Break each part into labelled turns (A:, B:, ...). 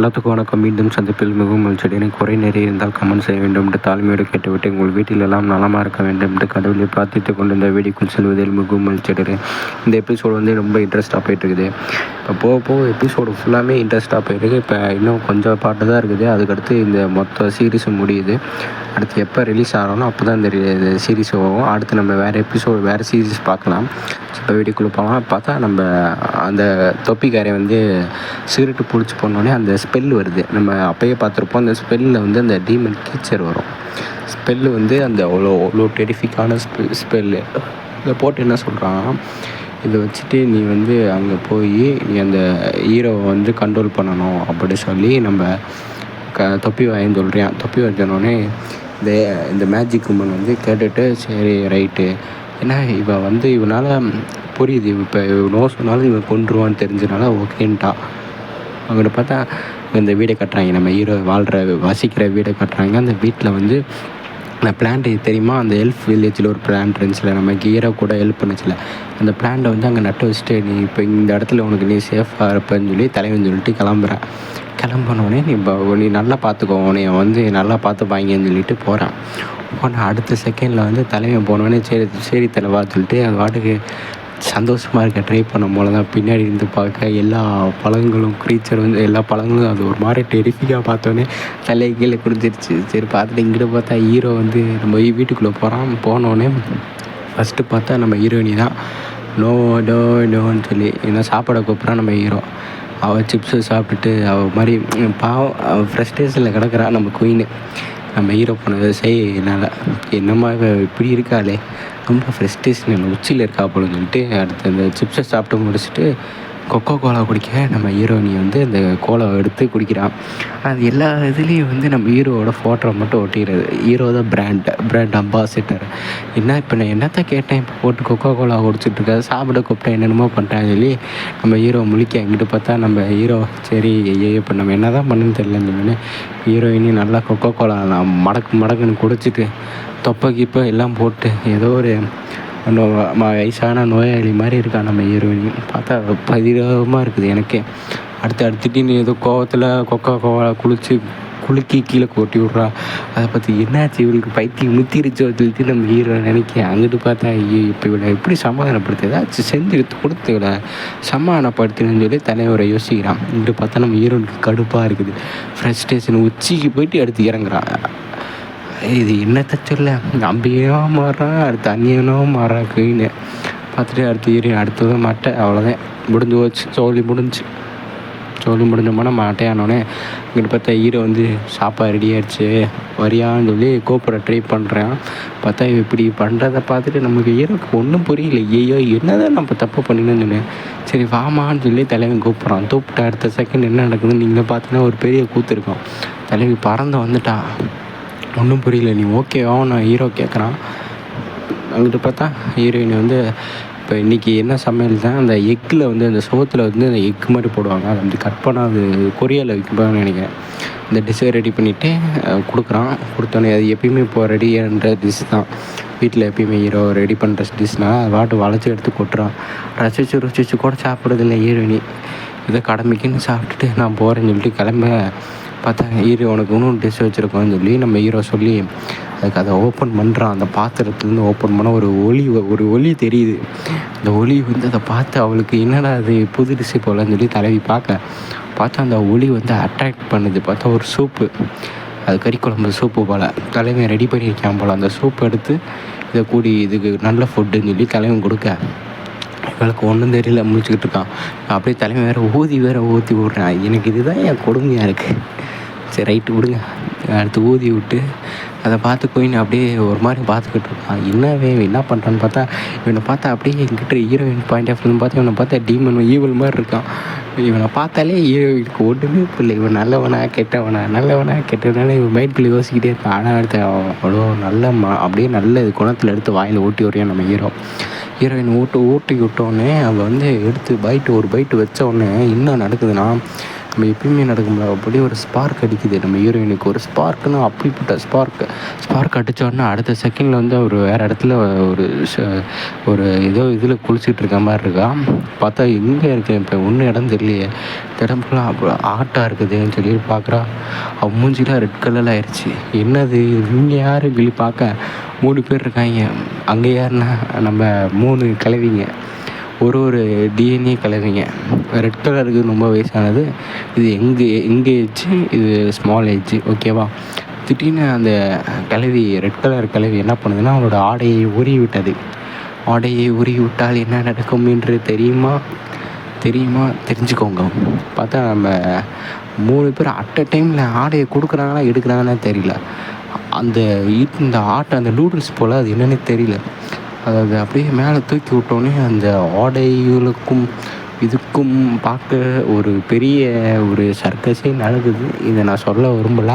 A: எல்லாத்துக்கும் வணக்கம். மீண்டும் சந்திப்பில் மிகவும் மகிழ்ச்சியடைகிறேன் எனக்கு குறை நிறைய இருந்தால் கமெண்ட் செய்ய வேண்டும் என்று தாழ்மையோடு கேட்டுவிட்டு உங்கள் வீட்டில் எல்லாம் நலமாக இருக்க வேண்டும் என்று கடவுளை பிரார்த்தித்துக் கொண்டு இந்த வீடியோக்குள் செல்வதில் மிகவும் மகிழ்ச்சியடைகிறேன் இந்த எபிசோடு வந்து ரொம்ப இன்ட்ரெஸ்ட்டாக போயிட்டு இருக்குது இப்போ போக போக எபிசோடு ஃபுல்லாமே இன்ட்ரெஸ்ட்டாக போயிருக்கு. இப்போ இன்னும் கொஞ்சம் பாட்டு தான் இருக்குது. அதுக்கடுத்து இந்த மொத்த சீரீஸும் முடியுது. அடுத்து எப்போ ரிலீஸ் ஆகிறோனோ அப்போ தான் இந்த சீரீஸ் ஆகும் அடுத்து நம்ம வேறு எபிசோடு வேறு சீரீஸ் பார்க்கலாம். இப்போ வீடியோக்குள்ளே போகலாம். பார்த்தா நம்ம அந்த தொப்பிக்காரை வந்து சிகரெட்டு பிடிச்சி போனோடனே அந்த ஸ்பெல் வருது. நம்ம அப்பயே பார்த்துருப்போம் அந்த ஸ்பெல்லில் வந்து அந்த டீமன் கீச்சர் வரும். ஸ்பெல்லு வந்து அந்த அவ்வளோ அவ்வளோ டெரிஃபிக்கான ஸ்பெ ஸ்பெல்லு இதை போட்டு என்ன சொல்கிறான் இதை வச்சுட்டு நீ வந்து அங்கே போய் நீ அந்த ஹீரோவை வந்து கண்ட்ரோல் பண்ணணும் அப்படி சொல்லி நம்ம க தொப்பி வாயின்னு சொல்கிறேன் தொப்பி வச்சனோடனே இந்த இந்த மேஜிக் உமன் வந்து கேட்டுட்டு சரி ரைட்டு ஏன்னா இவன் வந்து இவனால் புரியுது. இப்போ நோ சொன்னாலும் இவன் கொண்டுருவான்னு தெரிஞ்சனால ஓகேன்ட்டான் அங்கிட்ட பார்த்தா இந்த வீடை கட்டுறாங்க. நம்ம ஹீரோ வாழ்கிற வசிக்கிற வீடை கட்டுறாங்க. அந்த வீட்டில் வந்து அந்த பிளான்ட் தெரியுமா? அந்த எல்ஃப் வில்லேஜில் ஒரு பிளான்ட் இருந்துச்சுல. நம்ம ஹீரோ கூட ஹெல்ப் பண்ணுச்சுல. அந்த பிளான்ட்டை வந்து அங்கே நட்டு வச்சுட்டு நீ இப்போ இந்த இடத்துல உனக்கு நீ சேஃபாக இருப்பேன்னு சொல்லி தலைவன் சொல்லிட்டு கிளம்புறேன் கிளம்புனோடனே நீ இப்போ நீ நல்லா பார்த்துக்கோ. உனைய வந்து நல்லா பார்த்துப்பாங்கன்னு சொல்லிட்டு போகிறான் போனால் அடுத்த செகண்டில் வந்து தலைவன் போனோடனே சரி சரி தலைவா சொல்லிட்டு அது பாட்டுக்கு சந்தோஷமாக இருக்க ட்ரை பண்ணும் போல தான் பின்னாடி இருந்து பார்க்க எல்லா பழங்களும் க்ரீச்சர் வந்து எல்லா பழங்களும் அது ஒரு மாதிரி டெரிஃபிக்காக பார்த்தோன்னே தலையை கீழே குடிச்சிருச்சு சரி பார்த்துட்டு இங்கிட்ட பார்த்தா ஹீரோ வந்து நம்ம வீட்டுக்குள்ளே போகிறான் போனோடனே ஃபஸ்ட்டு பார்த்தா நம்ம ஹீரோயினி தான். நோ டோ டோன்னு சொல்லி ஏன்னா சாப்பாடை கூப்பிட்றான் நம்ம ஹீரோ அவள் சிப்ஸு சாப்பிட்டுட்டு அவள் மாதிரி பாவம் அவள் ஃப்ரெஸ்டேஷனில் கிடக்குறா நம்ம குயின் நம்ம ஹீரோ போன விவசாயி என்னால் என்னம்மா இப்படி இருக்காளே? ரொம்ப ஃப்ரெஸ்ட்ரேஷன் உச்சியில் இருக்கா போலன்னு சொல்லிட்டு அடுத்து அந்த சிப்ஸை சாப்பிட்டு முடிச்சுட்டு கொக்கோ கோலா குடிக்க நம்ம ஹீரோயினி வந்து அந்த கோலா எடுத்து குடிக்கிறான். அது எல்லா இதுலேயும் வந்து நம்ம ஹீரோவோட ஃபோட்டோ மட்டும் ஒட்டிடுறது. ஹீரோ தான் பிராண்ட் பிராண்ட் அம்பாசிட்டர் என்ன இப்போ நான் என்னத்த கேட்டேன்? இப்போ போட்டு கொக்கோ கோலா குடிச்சிட்டு சாப்பிட கூப்பிட்டேன் என்னென்னமோ பண்ணுறான்னு சொல்லி நம்ம ஹீரோ முழிக்க எங்கிட்ட பார்த்தா நம்ம ஹீரோ சரி ஐயோ இப்போ நம்ம என்ன தான் பண்ணுன்னு தெரியலன்னு சொல்லி ஹீரோயினி நல்லா கொக்கோ கோலா நான் மடக்கு மடக்குன்னு குடிச்சிட்டு தொப்பை கிப்பை எல்லாம் போட்டு ஏதோ ஒரு வயசான நோயாளி மாதிரி இருக்கா நம்ம ஹீரோயினி பார்த்தா பரிதாபமாக இருக்குது எனக்கே. அடுத்து அடுத்துட்டு ஏதோ கோவத்தில் கொக்கா கோவா குளிச்சு குலுக்கி கீழே கொட்டி விட்றா. அதை பற்றி என்னாச்சு? இவளுக்கு பைத்தியம் முத்திருச்சோ சொல்லிட்டு நம்ம ஹீரோ நினைக்க அங்கிட்டு பார்த்தா ஐயோ இப்போ இவளை எப்படி சமாதானப்படுத்த? ஏதாச்சும் செஞ்சு கொடுத்து இவளை சமாதானப்படுத்தணும்னு சொல்லி தலைவரை யோசிக்கிறான். இங்கிட்டு பார்த்தா நம்ம ஹீரோனுக்கு கடுப்பாக இருக்குது. ஃப்ரஸ்ட்ரேஷன் உச்சிக்கு போயிட்டு எடுத்து இறங்குறான். இது என்னத்த சொல்ல? நம்பியோ மாறுறான் அடுத்து அந்நியனோ மாறுறான் குயின்னு பார்த்துட்டு அடுத்து ஹீரோ அடுத்தது மாட்டேன் அவ்வளோதான் முடிஞ்சு போச்சு. சோழி முடிஞ்சு. சோழி முடிஞ்சோம்னா மாட்டையானோடனே இங்கிட்டு பார்த்தா ஈரோ வந்து சாப்பாடு ரெடி ஆயிடுச்சு. வரியான்னு சொல்லி கூப்பிட ட்ரை பண்ணுறேன் பார்த்தா இப்படி பண்ணுறத பார்த்துட்டு நமக்கு ஈரோக்கு ஒன்றும் புரியல. ஐயோ என்னதான் நம்ம தப்பு பண்ணினோன்னு சொன்னேன் சரி வாமான்னு சொல்லி தலைவன் கூப்பிட்றான். தூப்பிட்ட அடுத்த செகண்ட் என்ன நடக்குதுன்னு நீங்களே பார்த்தீங்கன்னா ஒரு பெரிய கூத்து இருக்கும். தலைவி பறந்து வந்துட்டான் ஒன்றும் புரியல நீ ஓகேவா நான் ஹீரோ கேட்குறான் அங்கிட்டு பார்த்தா ஹீரோயின் வந்து இப்போ இன்றைக்கி என்ன சமையல் தான் அந்த எக்கில் வந்து அந்த சோத்தில் வந்து அந்த எக் மாதிரி போடுவாங்க. அதை வந்து கட் பண்ணாது கொரியாவில் வைக்கப்பான்னு நினைக்கிறேன். இந்த டிஷ்ஷை ரெடி பண்ணிவிட்டு கொடுக்குறான். கொடுத்தோன்னே அது எப்பயுமே இப்போ ரெடின்ற டிஷ் தான். வீட்டில் எப்பயுமே ஹீரோ ரெடி பண்ணுற டிஷ்னால் அது வாட்டு வளைச்சி எடுத்து கொட்டுறான். ரசிச்சு ருசிச்சு கூட சாப்பிட்றதில்ல ஹீரோயினி இதை கடமைக்குன்னு சாப்பிட்டுட்டு நான் போகிறேன்னு சொல்லிட்டு கிளம்ப பார்த்தா ஹீரோ உனக்கு இன்னும் டிஷ் வச்சுருக்கோன்னு சொல்லி நம்ம ஹீரோ சொல்லி அதுக்கு அதை ஓப்பன் பண்ணுறான் அந்த பாத்திரத்துலேருந்து ஓப்பன் பண்ண ஒரு ஒளி ஒரு ஒளி தெரியுது. அந்த ஒளி வந்து அதை பார்த்து அவளுக்கு என்னடா அது புது டிஷ் போலன்னு சொல்லி தலைவி பார்க்க பார்த்தா அந்த ஒளி வந்து அட்ராக்ட் பண்ணுது. பார்த்தா ஒரு சூப்பு அது கறி குழம்பு சூப்பு போல். தலைவன் ரெடி பண்ணியிருக்கான் போல். அந்த சூப் எடுத்து இதை கூடி இதுக்கு நல்ல ஃபுட்டுன்னு சொல்லி தலைவன் கொடுக்க. இவளுக்கு ஒன்றும் தெரியல முடிச்சுக்கிட்டு இருக்கான். அப்படியே தலைமை வேறு ஊதி வேறு ஊற்றி விட்றேன் எனக்கு இதுதான் என் கொடுமையாக இருக்குது சரி ரைட்டு விடுங்க. அடுத்து ஊதி விட்டு அதை பார்த்து கோயின் அப்படியே ஒரு மாதிரி பார்த்துக்கிட்டு இருக்கான். என்னவே இவன் என்ன பண்ணுறான்னு பார்த்தா இவனை பார்த்தா அப்படியே எங்கிட்ட ஹீரோயின் பாயிண்ட் ஆஃப் வியூன்னு பார்த்தா இவனை பார்த்தா டீமன் ஈவல் மாதிரி இருக்கான். இவனை பார்த்தாலே ஹீரோயினுக்கு ஒன்றுமே இல்லை இவன் நல்லவனா கெட்டவனா? நல்லவனா கெட்டவனால இவன் மைண்ட்குள்ளே யோசிக்கிட்டே இருக்கான். ஆனால் அடுத்த அவன் அவ்வளோ நல்ல ம அப்படியே நல்ல குணத்தில் எடுத்து வாயில் ஊட்டி வரையான் நம்ம ஹீரோ ஹீரோயின் ஓட்டு ஊட்டி விட்டோடனே அவள் வந்து எடுத்து பைட்டு ஒரு பைட்டு வச்ச உடனே என்ன நடக்குதுன்னா நம்ம எப்பயுமே நடக்கும்ல அப்படியே ஒரு ஸ்பார்க் அடிக்குது. நம்ம ஹீரோயினுக்கு ஒரு ஸ்பார்க்குன்னா அப்படிப்பட்ட ஸ்பார்க் ஸ்பார்க் அடித்தோடனே அடுத்த செகண்டில் வந்து அவர் வேறு இடத்துல ஒரு ஒரு ஏதோ இதில் குளிச்சுட்டு இருக்க மாதிரி இருக்கா? பார்த்தா எங்கே இருக்கேன் இப்போ? ஒன்றும் இடம் தெரியலையே. இந்த இடம் ஃபுல்லாக ஆட்டாக இருக்குதுன்னு சொல்லி பார்க்குறா அவன் மூஞ்சிலாம் ரெட் கலரில் ஆயிடுச்சு என்னது? இவங்க யார் இப்படி பார்க்க? மூணு பேர் இருக்காங்க. அங்கே யாருன்னா நம்ம மூணு கிளவிங்க ஒரு ஒரு டிஎன்ஏ கலருங்க ரெட் கலருக்கு ரொம்ப வயசானது. இது எங்கே எங்கே ஏஜ் இது ஸ்மால் ஏஜ் ஓகேவா திடீர்னு அந்த கலவி ரெட் கலர் கலவி என்ன பண்ணுதுன்னா அவனோட ஆடையை உருவி விட்டது ஆடையை உருவி விட்டால் என்ன நடக்கும் என்று தெரியுமா? தெரியுமா? தெரிஞ்சுக்கோங்க. பார்த்தா நம்ம மூணு பேர் அட் அ டைமில் ஆடையை கொடுக்குறாங்களா எடுக்கிறாங்கன்னா தெரியல. அந்த இந்த ஆட்டை அந்த நூடுல்ஸ் போல் அது என்னென்னு தெரியல. அதாவது அப்படியே மேலே தூக்கி விட்டோன்னே அந்த ஆடைகளுக்கும் இதுக்கும் பார்க்க ஒரு பெரிய ஒரு சர்க்கஸே நடக்குது. இதை நான் சொல்ல விரும்பல.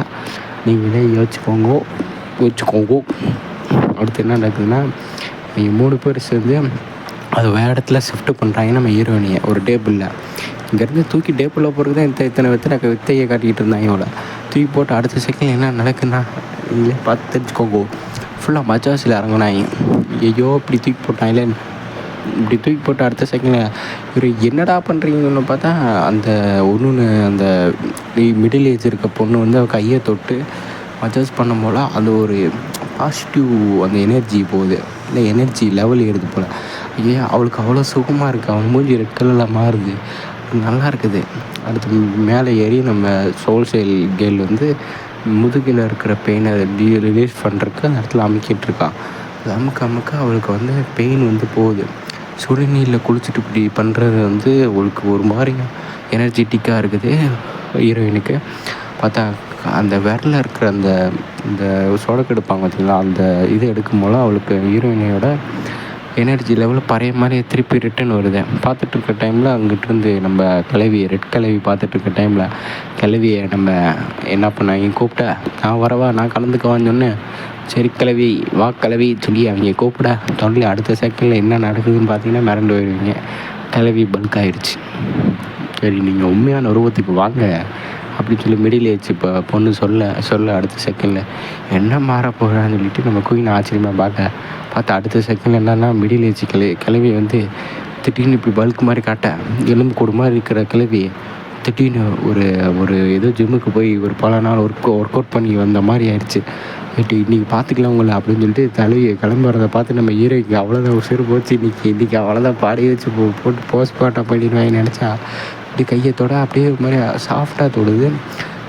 A: நீங்களே யோசிச்சுக்கோங்கோ யோசிச்சுக்கோங்கோ. அடுத்து என்ன நடக்குதுன்னா நீங்கள் மூணு பேர் சேர்ந்து அது வேறு இடத்துல ஷிஃப்ட் பண்ணுறாங்க நம்ம ஹீரோயினியை ஒரு டேபிளில் இங்கேருந்து தூக்கி டேபிளில் போகிறதுக்கு தான் இத்தனை இத்தனை வித்தனை வித்தையை காட்டிக்கிட்டு இருந்தாங்க இவ்வளோ தூக்கி போட்டு அடுத்த செகண்ட் என்ன நடக்குன்னா நீங்களே பார்த்து தெரிஞ்சுக்கோங்கோ. ஃபுல்லாக மஜாஸில் இறங்கினாங்க. ஐயோ இப்படி தூக்கி போட்டாங்களே. இப்படி தூக்கி போட்டு அடுத்த செகண்ட் இவர் என்னடா பண்ணுறீங்கன்னு பார்த்தா அந்த ஒன்று அந்த மிடில் ஏஜ் இருக்க பொண்ணு வந்து அவள் கையை தொட்டு மஜாஸ் பண்ணும் போல அது ஒரு பாசிட்டிவ் அந்த எனர்ஜி போகுது. இல்லை எனர்ஜி லெவல் ஏறுது போல். ஐயா அவளுக்கு அவ்வளோ சுகமாக இருக்குது அவன் மூஞ்சி ரெட் கலரில் மாறுது. நல்லா இருக்குது அடுத்து மேலே ஏறி நம்ம சோல் செயல் கேர்ள் வந்து முதுகில் இருக்கிற பெயினை ரிலீஸ் பண்ணுறதுக்கு அந்த இடத்துல அமுக்கிட்டு இருக்கான் அது அமுக்க அமுக்க அவளுக்கு வந்து பெயின் வந்து போகுது. சுடுநீரில் குளிச்சுட்டு இப்படி பண்ணுறது வந்து அவளுக்கு ஒரு மாதிரி எனர்ஜெட்டிக்காக இருக்குது ஹீரோயினுக்கு பார்த்தா அந்த விரலில் இருக்கிற அந்த இந்த சொடக்கு எடுப்பாங்க பார்த்தீங்களா? அந்த இது எடுக்கும் போல அவளுக்கு ஹீரோயினையோட எனர்ஜி லெவலில் பழைய மாதிரியே திருப்பி ரிட்டன் வருது. பார்த்துட்டு இருக்க டைமில் அங்கிட்டிருந்து நம்ம கிளவி ரெட் கிளவி பார்த்துட்டு இருக்க டைமில் கிளவியை நம்ம என்ன பண்ணாங்க? கூப்பிட்ட நான் வரவா நான் கலந்துக்கவான்னு சொன்னேன். சரி கிளவி வா கிளவி. சொல்லி அவங்க கூப்பிட தொடர்ந்து அடுத்த செகண்டில் என்ன நடக்குதுன்னு பார்த்தீங்கன்னா மிரண்டு போயிடுவீங்க கிளவி பல்க் ஆயிடுச்சு சரி நீங்கள் உண்மையான உருவத்துக்கு வாங்க. அப்படின்னு சொல்லி மிடில் ஏஜ் இப்போ பொண்ணு சொல்ல சொல்ல அடுத்த செகண்டில் என்ன மாற போகிறான்னு சொல்லிட்டு நம்ம குயின் ஆச்சரியமாக பார்க்க பார்த்தா அடுத்த செகண்ட் என்னன்னா மிடில் ஏஜ் கிளவி கிளவி வந்து திடீர்னு இப்படி பல்க் மாதிரி காட்ட எலும்பு கூடு மாதிரி இருக்கிற கிளவி திடீர்னு ஒரு ஒரு ஏதோ ஜிம்முக்கு போய் ஒரு பல நாள் ஒர்க் ஒர்க் அவுட் பண்ணி வந்த மாதிரி ஆயிடுச்சு. ரைட்டு இன்றைக்கி பார்த்துக்கலாம் உங்களை அப்படின்னு சொல்லிட்டு தலையை கிளம்புறதை பார்த்து நம்ம ஹீரோய்க்கு அவ்வளோதான் உசுறு போச்சு. இன்றைக்கி இன்றைக்கி அவ்வளோதான் பாடி வச்சு போ போட்டு போஸ்ட் பாட்டாக பண்ணிடுவாங்க நினச்சா இப்படி கையை தொட அப்படியே ஒரு மாதிரி சாஃப்டாக தொடுது.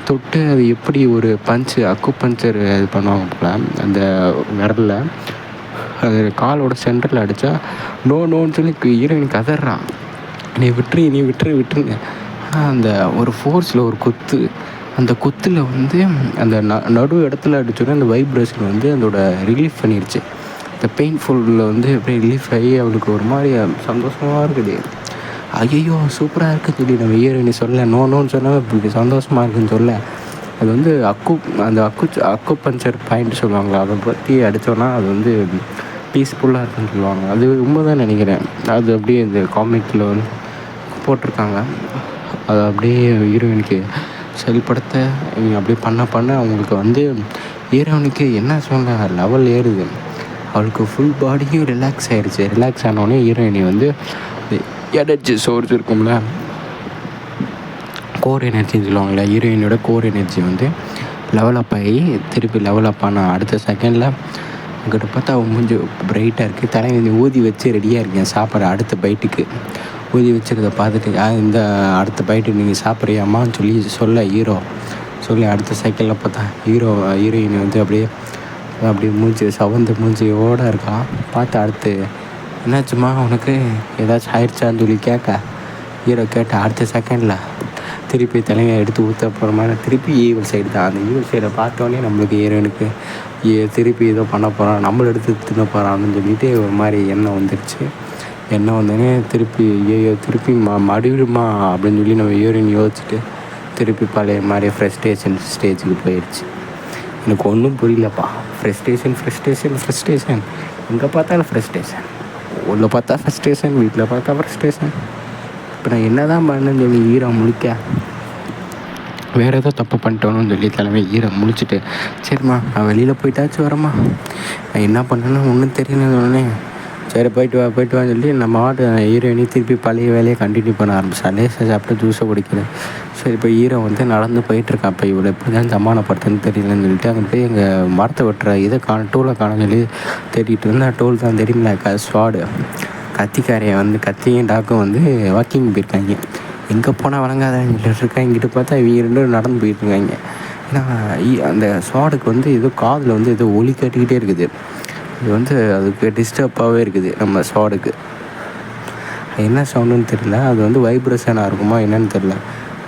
A: தொட்டு அது எப்படி ஒரு பஞ்சு அக்கு பஞ்சர் இது பண்ணுவாங்க போல அந்த விரலில். அது காலோட சென்டரில் அடித்தா நோ நோன்னு சொல்லி ஹீரோயின் கதறான். நீ விட்டுரு நீ விட்டுரு விட்டுருங்க ஆனால் அந்த ஒரு ஃபோர்ஸில் ஒரு கொத்து. அந்த கொத்தில் வந்து அந்த ந நடு இடத்துல அடிச்சோடனே அந்த வைப்ரேஷன் வந்து அதோட ரிலீஃப் பண்ணிடுச்சு இந்த பெயின்ஃபுல்லில் வந்து அப்படியே ரிலீஃப் ஆகி அவளுக்கு ஒரு மாதிரி சந்தோஷமாக இருக்குது. ஐயோ சூப்பராக இருக்குன்னு சொல்லி நம்ம ஹீரோயினி சொல்ல நோ நோன்னு சொன்னால் இப்படி சந்தோஷமாக இருக்குன்னு சொல்ல அது வந்து அக்கு அந்த அக்கு அக்கு பஞ்சர் பாயிண்ட் சொல்லுவாங்களா அதை பற்றி அடித்தோன்னா அது வந்து பீஸ்ஃபுல்லாக இருக்குன்னு சொல்லுவாங்க. அது உண்மை தான் நினைக்கிறேன். அது அப்படியே இந்த காமிக்கில் வந்து போட்டிருக்காங்க. அது அப்படியே ஹீரோயினுக்கு செயல்படுத்த இவங்க அப்படியே பண்ண பண்ண அவங்களுக்கு வந்து ஹீரோயினுக்கு என்ன சொல்ல லெவல் ஏறுது. அவளுக்கு ஃபுல் பாடியும் ரிலாக்ஸ் ஆயிடுச்சு ரிலாக்ஸ் ஆனோடனே ஹீரோயினி வந்து எனர்ஜி சோர்ஸ் இருக்கும்ல கோர் எனர்ஜின்னு சொல்லுவாங்கள்ல ஹீரோயினோட கோர் எனர்ஜி வந்து லெவலப் ஆகி திருப்பி லெவலப் ஆனால் அடுத்த செகண்டில் அங்கிட்ட பார்த்தா அவன் மூஞ்சி பிரைட்டாக இருக்குது தலைவலி ஊதி வச்சு ரெடியாக இருக்கேன் சாப்பிட்ற அடுத்த பைட்டுக்கு ஊதி வச்சுருக்க பார்த்துட்டு இந்த அடுத்த பைட்டு நீங்கள் சாப்பிட்றியாமான்னு சொல்லி சொல்ல ஹீரோ சொல்லி அடுத்த சைக்கிளில் பார்த்தா ஹீரோ ஹீரோயின் வந்து அப்படியே அப்படியே மூஞ்சி சவந்து மூஞ்சியோடு இருக்கான் பார்த்து அடுத்து என்னாச்சும்மா உனக்கு ஏதாச்சும் ஆயிடுச்சான்னு சொல்லி கேட்க? ஹீரோ கேட்ட அடுத்த செகண்டில் திருப்பி தலையை எடுத்து ஊற்ற போகிற மாதிரி திருப்பி ஈவல் சைடு தான். அந்த ஈவல் சைடை பார்த்தோன்னே நம்மளுக்கு ஹீரோனுக்கு ஏ திருப்பி ஏதோ பண்ண போகிறான் நம்மளை எடுத்து தின்ன போகிறான்னு சொல்லிட்டு ஒரு மாதிரி எண்ணம் வந்துடுச்சு எண்ணம் வந்தோடனே திருப்பி ஐயோ திருப்பி ம மடிவிடுமா அப்படின்னு சொல்லி நம்ம ஹீரோயின் யோசிச்சுட்டு திருப்பி பழைய மாதிரி ஃப்ரெஸ்ட்ரேஷன் ஸ்டேஜுக்கு போயிடுச்சு எனக்கு ஒன்றும் புரியலப்பா. ஃப்ரெஸ்ட்ரேஷன் ஃப்ரெஸ்ட்ரேஷன் ஃப்ரெஸ்ட்ரேஷன் எங்கே பார்த்தாலும் ஃப்ரெஸ்ட்ரேஷன் உள்ள பார்த்தா ஃப்ரெஸ்ட்ரேஷன் வீட்டில் பார்த்தா ஃப்ரஸ்ட்ரேஷன் இப்போ நான் என்ன தான் பண்ணேன்னு சொல்லி ஈரம் முழிக்க. வேறு ஏதோ தப்பு பண்ணிட்டோன்னு சொல்லி தலைமை ஈரை முழிச்சிட்டு சரிம்மா நான் வெளியில் போயிட்டாச்சும் வரேம்மா. நான் என்ன பண்ணேன்னு ஒன்றும் தெரியலன்னு உடனே சரி போயிட்டு வா போயிட்டு வான்னு சொல்லி நம்ம ஆட்டு ஹீரோயினி திருப்பி பழைய வேலையை கண்டினியூ பண்ண ஆரம்பிச்சா லேசாக சாப்பிட்டு ஜூஸை குடிக்கிறேன் சரி இப்போ ஹீரோ வந்து நடந்து போயிட்டுருக்கான் இப்போ இவ்வளோ எப்படி தான் சமாளப்படுத்துன்னு தெரியலன்னு சொல்லிட்டு அங்கே போய் எங்கள் மரத்தை வெட்டுற இதை காண டூலை காண சொல்லி தேடிட்டு இருந்தால் டூல் தான் தெரியுமில்ல க ஸ்வாடு கத்திக்காரையை வந்து கத்தியும் டாக்கும் வந்து வாக்கிங் போயிருக்காங்க. எங்கே போனால் வழங்காதான்னு சொல்லிட்டு இருக்காங்க இங்கிட்டு பார்த்தா இவங்க ரெண்டும் நடந்து போயிட்டு இருக்காங்க. ஏன்னா அந்த ஸ்வாடுக்கு வந்து ஏதோ காதில் வந்து ஏதோ ஒலி கட்டிக்கிட்டே இருக்குது. இது வந்து அதுக்கு டிஸ்டர்பாகவே இருக்குது நம்ம ஸ்வாடுக்கு என்ன சவுண்டுன்னு தெரியல. அது வந்து வைப்ரேஷனாக இருக்குமா என்னன்னு தெரியல.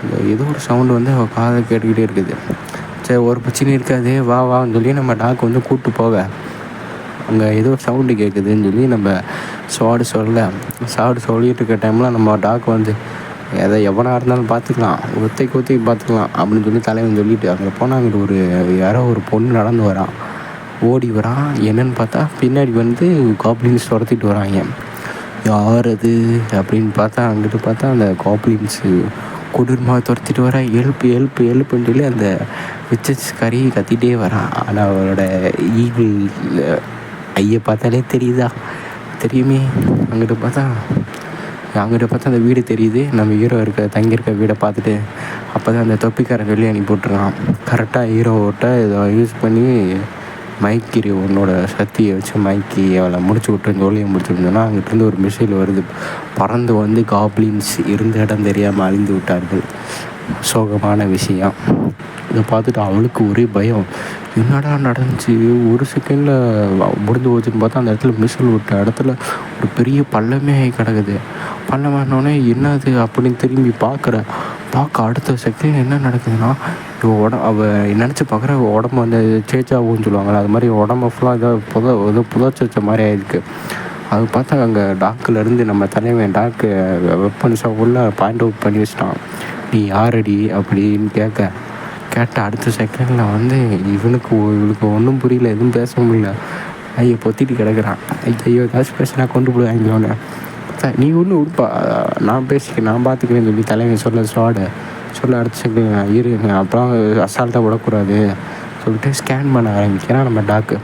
A: இந்த ஏதோ ஒரு சவுண்டு வந்து அவள் காதை கேட்டுக்கிட்டே இருக்குது. சரி ஒரு பிரச்சனை இருக்காது. வா வான்னு சொல்லி நம்ம டாக் வந்து கூப்பிட்டு போக. அங்கே ஏதோ சவுண்டு கேட்குதுன்னு சொல்லி நம்ம சாடு சொல்ல சாடு சொல்லிட்டு இருக்க டைமில் நம்ம டாக் வந்து எதை எவனாக இருந்தாலும் பார்த்துக்கலாம் ஒத்தைக்கு ஒத்தைக்கு பார்த்துக்கலாம் அப்படின்னு சொல்லி தலைவன் சொல்லிட்டு அங்கே போனால் அங்கிட்டு ஒரு யாரோ ஒரு பொண்ணு நடந்து வரான் ஓடி வரான் என்னன்னு பார்த்தா பின்னாடி வந்து காப்ளின்ஸ் துரத்திட்டு வராங்க. யார் அது? அப்படின்னு பார்த்தா அங்கிட்டு பார்த்தா அந்த காப்ளின்ஸு கொடூரமாக துரத்திட்டு வர. எழுப்பு எழுப்பு எழுப்புன்னு சொல்லி அந்த விச்சஸ் கறி கத்திகிட்டே வரான் ஆனால் அவரோட ஈகிள் ஐயை பார்த்தாலே தெரியுதா? தெரியுமே. அங்கிட்டு பார்த்தா அங்கிட்ட பார்த்தா அந்த வீடு தெரியுது. நம்ம ஹீரோ இருக்க தங்கியிருக்க வீடை பார்த்துட்டு அப்போ தான் அந்த தொப்பிக்காரன் வெளியே அனுப்பி விட்டுருக்கான் கரெக்டாக ஹீரோவோட்ட இதை யூஸ் பண்ணி மைக்கிரி உன்னோட சக்தியை வச்சு மைக்கி அவளை முடிச்சு விட்டு ஜோலியை முடிச்சுருந்தோன்னா அங்கிட்டிருந்து ஒரு மிசைல் வருது. பறந்து வந்து காப்ளின்ஸ் இருந்த இடம் தெரியாமல் அழிந்து விட்டார்கள். சோகமான விஷயம். இதை பார்த்துட்டு அவளுக்கு ஒரே பயம். என்னடா நடந்துச்சு? ஒரு செகண்டில் முடிஞ்சு போச்சுன்னு பார்த்தா அந்த இடத்துல மிசில் விட்ட இடத்துல ஒரு பெரிய பள்ளமே கிடக்குது. பள்ளமானோடனே என்னது அப்படின்னு திரும்பி பார்க்குற பார்க்க அடுத்த செகண்ட் என்ன நடக்குதுன்னா உட அவள் நினச்சி பார்க்குற உடம்பு வந்து சேஞ்ச் ஆகும்னு சொல்லுவாங்கள்ல அது மாதிரி உடம்பு ஃபுல்லாக இதாக புத ஏதோ புதைச்சி வச்ச மாதிரி ஆயிருக்கு. அது பார்த்தா அங்கே டாக்குலேருந்து நம்ம தலைவன் டாக்கு வெப்பன்ஸாக உள்ள பாயிண்ட் அவுட் பண்ணி வச்சிட்டான். நீ யாரடி அப்படின்னு கேட்க கேட்ட அடுத்த செகண்டில் வந்து இவனுக்கு இவளுக்கு இவனுக்கு ஒன்றும் புரியல எதுவும் பேச முடியல. ஐயோ பொத்திட்டு கிடக்குறான். ஐயோ ஏதாச்சும் பேசினா கொண்டு போடுவாங்க அவனை பார்த்தா, நீ ஒன்றும் உடுப்பா. நான் பேசிக்க நான் பார்த்துக்கிறேன்னு சொல்லி தலைவன் சொல்ல ஸ்வாடு சொல்ல அடுத்த இருங்க இரு அப்புறம் அசால்ட்டாக விடக்கூடாது. சொல்லிட்டு ஸ்கேன் பண்ண ஆரம்பிக்கிறேன். நம்ம டாக்கு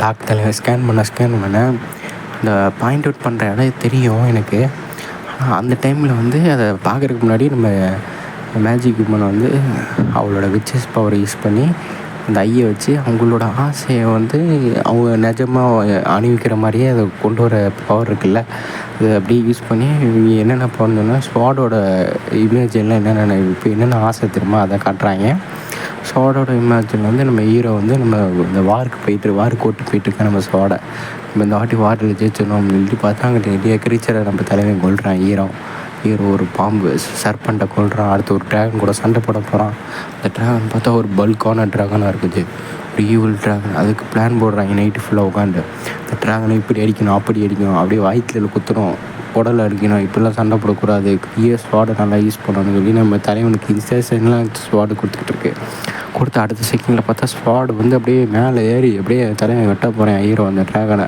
A: டாக் தலைவர் ஸ்கேன் பண்ண ஸ்கேன் பண்ண அந்த பாயிண்ட் அவுட் பண்ணுற இடம் தெரியும் எனக்கு. ஆனால் அந்த டைமில் வந்து அதை பார்க்குறதுக்கு முன்னாடி நம்ம மேஜிக் உமன் வந்து அவளோட விச்சஸ் பவரை யூஸ் பண்ணி அந்த ஐயை வச்சு அவங்களோட ஆசையை வந்து அவங்க நிஜமாக அணிவிக்கிற மாதிரியே அதை கொண்டு வர பவர் இருக்குல்ல. அதை அப்படியே யூஸ் பண்ணி இவங்க என்னென்ன பண்ணணும்னா ஸ்வாடோட இமேஜ் எல்லாம் என்னென்ன இப்போ என்னென்ன ஆசை திரும்ப அதை காட்டுறாங்க. ஸ்வாடோட இமேஜின் வந்து நம்ம ஹீரோ வந்து நம்ம இந்த வாருக்கு போயிட்டு வாருக்கு ஓட்டு போயிட்டுருக்கேன் நம்ம ஸ்வாடை நம்ம இந்த வாட்டி வாரில் ஜெயிச்சிடணும் அப்படின்னு சொல்லிட்டு பார்த்தா அங்கே நிறைய கிரீச்சரை நம்ம தலைவன் கொள்கிறான் ஹீரோ ஹீரோ ஒரு பாம்பு சர்பண்ட்டை கொள்கிறான் அடுத்து ஒரு ட்ராகன் கூட சண்டை போட போகிறான் அந்த ட்ராகன் பார்த்தா ஒரு பல்கான ட்ராகனாக இருக்குது. ஒரு ஈவில் ட்ராகன் அதுக்கு பிளான் போடுறாங்க நைட்டு ஃபுல்லாக உட்காந்து இந்த ட்ராகனை இப்படி அடிக்கணும் அப்படி அடிக்கணும் அப்படியே வாய்த்தில் குத்துறோம். உடல் அடிக்கணும் இப்படிலாம் சண்டை போடக்கூடாது. இயர் ஸ்வாடை நல்லா யூஸ் பண்ணணும்னு சொல்லி நம்ம தலைவனுக்கு இன்ஸ்டேஷன்லாம் ஸ்வாடு கொடுத்துக்கிட்டு இருக்கு. கொடுத்த அடுத்த செகண்டில் பார்த்தா ஸ்வாடு வந்து அப்படியே மேலே ஏறி அப்படியே தலையை வெட்ட போகிறேன் ஹீரோ அந்த ட்ராகனை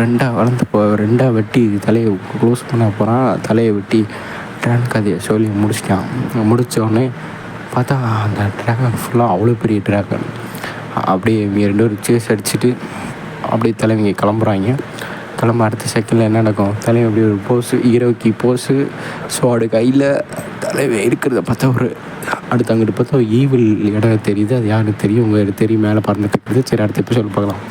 A: ரெண்டாக வளர்ந்து போ ரெண்டாக வெட்டி தலையை க்ளோஸ் பண்ண போகிறான் தலையை வெட்டி ட்ரான் கதையை சொல்லி முடிச்சிட்டான். முடித்தோடனே பார்த்தா அந்த ட்ராகன் ஃபுல்லாக அவ்வளோ பெரிய ட்ராகன் அப்படியே இவங்க ரெண்டு பேரும் சேஸ் அடிச்சுட்டு அப்படியே தலைவங்க கிளம்புறாங்க. கிளம்ப அடுத்த செகண்டில் என்ன நடக்கும்? தலைவன் அப்படி ஒரு போஸு ஹீரோக்கி போஸு ஸ்வாடு கையில் தலைவன் இருக்கிறத பார்த்தா ஒரு அடுத்து அங்கிட்டு பார்த்தா ஈவில் இடம் தெரியுது. அது யாருக்கு தெரியும்? உங்களுக்கு தெரியும் மேலே பறந்துட்டு இருக்குது சரி அடுத்த எபிசோட் பார்க்கலாம்.